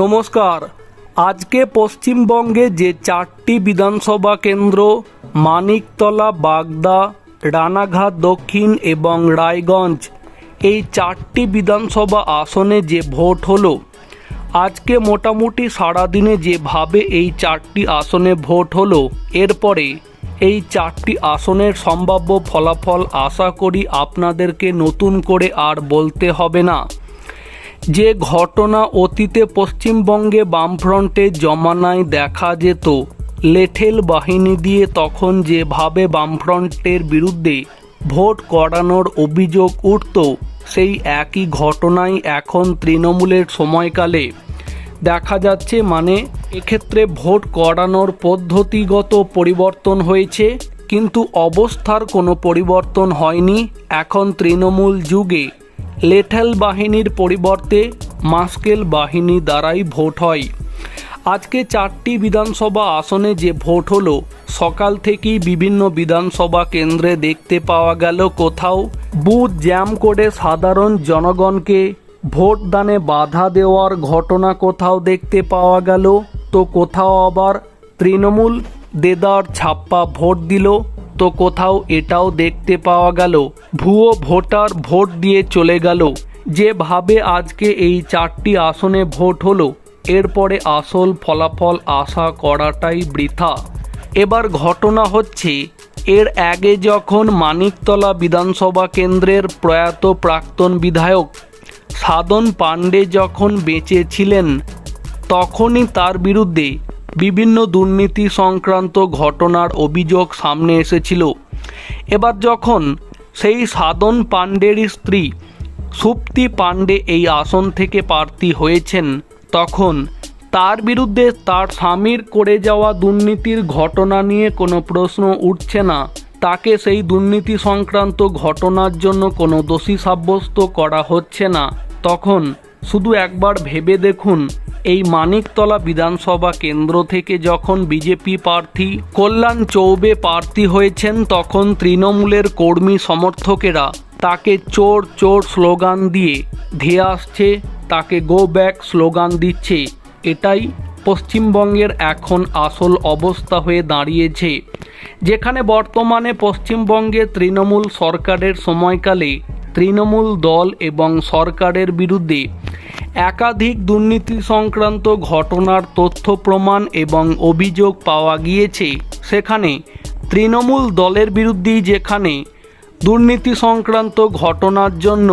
নমস্কার। আজকে পশ্চিমবঙ্গে যে চারটি বিধানসভা কেন্দ্র, মানিকতলা, বাগদা, রানাঘাট, দক্ষিণ এবং রায়গঞ্জ, এই চারটি বিধানসভা আসনে যে ভোট হলো, আজকে মোটামুটি সারাদিনে যেভাবে এই চারটি আসনে ভোট হলো, এরপরে এই চারটি আসনের সম্ভাব্য ফলাফল আশা করি আপনাদেরকে নতুন করে আর বলতে হবে না। যে ঘটনা অতীতে পশ্চিমবঙ্গে বামফ্রন্টের জমানায় দেখা যেত, লেঠেল বাহিনী দিয়ে তখন যেভাবে বামফ্রন্টের বিরুদ্ধে ভোট করানোর অভিযোগ উঠত, সেই একই ঘটনাই এখন তৃণমূলের সময়কালে। দেখা যাচ্ছে মানে এক্ষেত্রে ভোট করানোর পদ্ধতিগত পরিবর্তন হয়েছে, কিন্তু অবস্থার কোনো পরিবর্তন হয়নি। এখন তৃণমূল যুগে লেঠাল বাহিনীর পরিবর্তে মাস্কেল বাহিনী দ্বারাই ভোট হয়। আজকে চারটি বিধানসভা আসনে যে ভোট হলো, সকাল থেকেই বিভিন্ন বিধানসভা কেন্দ্রে দেখতে পাওয়া গেল কোথাও বুথ জ্যাম করে সাধারণ জনগণকে ভোটদানে বাধা দেওয়ার ঘটনা কোথাও দেখতে পাওয়া গেল। তো কোথাও আবার তৃণমূল দেদার ছাপ্পা ভোট দিল। তো কোথাও এটাও দেখতে পাওয়া গেল। ভুয়ো ভোটার ভোট দিয়ে চলে গেল। যেভাবে আজকে এই চারটি আসনে ভোট হলো, এরপরে আসল ফলাফল আশা করাটাই বৃথা। এবার ঘটনা হচ্ছে, এর আগে যখন মানিকতলা বিধানসভা কেন্দ্রের প্রয়াত প্রাক্তন বিধায়ক সাধন পাণ্ডে যখন বেঁচে ছিলেন, তখনই তার বিরুদ্ধে বিভিন্ন দুর্নীতি সংক্রান্ত ঘটনার অভিযোগ সামনে এসেছিল। এবার যখন সেই সাধন পাণ্ডেরই স্ত্রী সুপ্তি পাণ্ডে এই আসন থেকে প্রার্থী হয়েছেন, তখন তার বিরুদ্ধে তার স্বামীর করে যাওয়া দুর্নীতির ঘটনা নিয়ে কোনো প্রশ্ন উঠছে না। তাকে সেই দুর্নীতি সংক্রান্ত ঘটনার জন্য কোনো দোষী সাব্যস্ত করা হচ্ছে না। তখন শুধু একবার ভেবে দেখুন এই মানিকতলা বিধানসভা কেন্দ্র থেকে যখন বিজেপি প্রার্থী কল্যাণ চৌবে প্রার্থী হয়েছেন, তখন তৃণমূলের কর্মী সমর্থকেরা তাকে চোর চোর স্লোগান দিয়ে ধেয়ে আসছে, তাকে গো ব্যাক স্লোগান দিচ্ছে। এটাই পশ্চিমবঙ্গের এখন আসল অবস্থা হয়ে দাঁড়িয়েছে। যেখানে বর্তমানে পশ্চিমবঙ্গে তৃণমূল সরকারের সময়কালে তৃণমূল দল এবং সরকারের বিরুদ্ধে একাধিক দুর্নীতি সংক্রান্ত ঘটনার তথ্য, প্রমাণ এবং অভিযোগ পাওয়া গিয়েছে। সেখানে তৃণমূল দলের বিরুদ্ধেই যেখানে দুর্নীতি সংক্রান্ত ঘটনার জন্য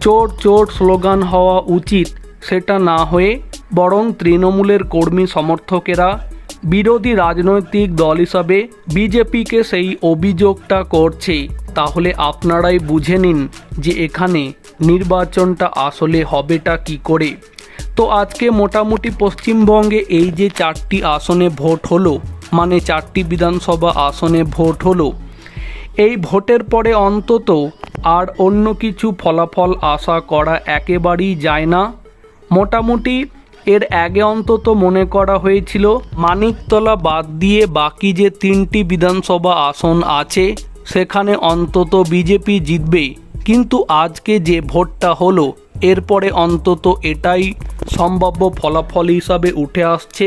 চোর চোর স্লোগান হওয়া উচিত, সেটা না হয়ে বরং তৃণমূলের কর্মী সমর্থকেরা, বিরোধী রাজনৈতিক দল হিসাবে বিজেপিকে সেই অভিযোগটা করছে। তাহলে আপনারাই বুঝে নিন যে এখানে নির্বাচনটা আসলে হবেটা কি করে। তো আজকে মোটামুটি পশ্চিমবঙ্গে এই যে চারটি আসনে ভোট হলো মানে চারটি বিধানসভা আসনে ভোট হলো, এই ভোটের পরে অন্তত আর অন্য কিছু ফলাফল আশা করা একেবারেই যায় না। মোটামুটি এর আগে অন্তত মনে করা হয়েছিল, মানিকতলা বাদ দিয়ে বাকি যে তিনটি বিধানসভা আসন আছে সেখানে অন্তত বিজেপি জিতবে। কিন্তু আজকে যে ভোটটা হলো, এরপরে অন্তত এটাই সম্ভাব্য ফলাফল হিসাবে উঠে আসছে।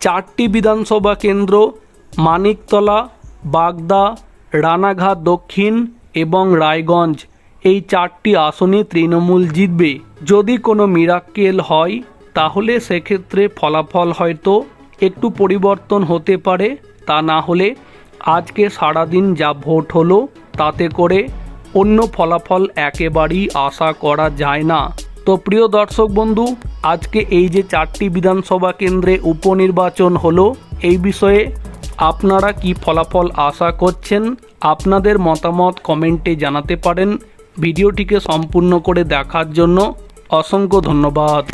চারটি বিধানসভা কেন্দ্র, মানিকতলা, বাগদা, রানাঘাট দক্ষিণ এবং রায়গঞ্জ, এই চারটি আসনে তৃণমূল জিতবে। যদি কোনো মিরাক্কেল হয়, তাহলে সেক্ষেত্রে ফলাফল হয়তো একটু পরিবর্তন হতে পারে, তা না হলে আজকে সারাদিন যা ভোট হলো, তাতে করে অন্য ফলাফল একেবারেই আশা করা যায় না। তো প্রিয় দর্শক বন্ধু, আজকে এই যে চারটি বিধানসভা কেন্দ্রে উপনির্বাচন হলো, এই বিষয়ে আপনারা কি ফলাফল আশা করছেন, আপনাদের মতামত কমেন্টে জানাতে পারেন। ভিডিওটিকে সম্পূর্ণ করে দেখার জন্য অসংখ্য ধন্যবাদ।